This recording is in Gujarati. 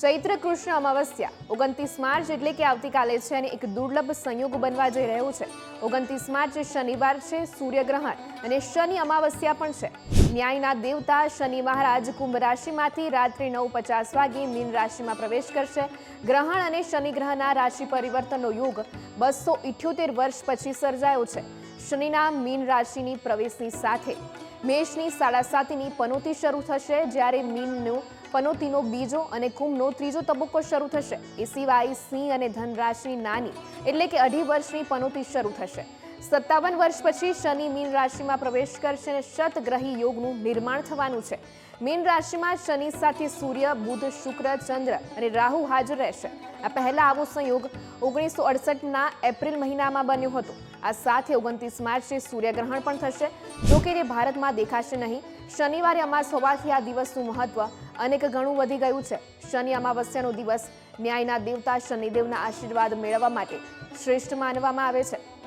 ચૈત્ર કૃષ્ણ અમાવસ્યા. ઓગણત્રીસ માર્ચ એટલે કે આવતીકાલે છે અને એક દુર્લભ સંયોગ બનવા જઈ રહ્યો છે. ઓગણત્રીસ માર્ચ શનિવાર છે, સૂર્યગ્રહણ અને શનિ અમાવસ્યા પણ છે. ન્યાયના દેવતા શનિ મહારાજ કુંભ રાશિમાંથી રાત્રે નવ પચાસ વાગે મીન રાશિમાં પ્રવેશ કરશે. ગ્રહણ અને શનિ ગ્રહના રાશિ પરિવર્તનનો યુગ બસો ઇઠ્યોતેર વર્ષ પછી સર્જાયો છે. શનિના મીન રાશિની પ્રવેશની સાથે મેષની સાડા સાતીની પનોતી શરૂ થશે જ્યારે મીનનું, પનોતીનો બીજો અને કુંભનો ત્રીજો તબક્કો શરૂ થશે. એ સિવાય સિંહ અને ધનરાશિની નાની, એટલે કે અઢી વર્ષની પનોતી શરૂ થશે. સત્તાવન વર્ષ પછી શનિ મીન રાશિમાં પ્રવેશ કરશે અને શતગ્રહી યોગનું નિર્માણ થવાનું છે. મીન રાશિમાં શનિ સાથે સૂર્ય, બુધ, શુક્ર, ચંદ્ર અને રાહુ હાજર રહેશે. આ પહેલા આવો સંયોગ ઓગણીસો અડસઠના એપ્રિલ મહિનામાં બન્યો હતો. આ સાથે ઓગણત્રીસ માર્ચે સૂર્યગ્રહણ પણ થશે. જો કે તે ભારતમાં દેખાશે નહીં. શનિવારે અમાસ હોવાથી આ દિવસનું મહત્વ અનેક ગણું વધી ગયું છે. શનિ અમાવસ્યાનો દિવસ ન્યાયના દેવતા શનિદેવના આશીર્વાદ મેળવવા માટે શ્રેષ્ઠ માનવામાં આવે છે.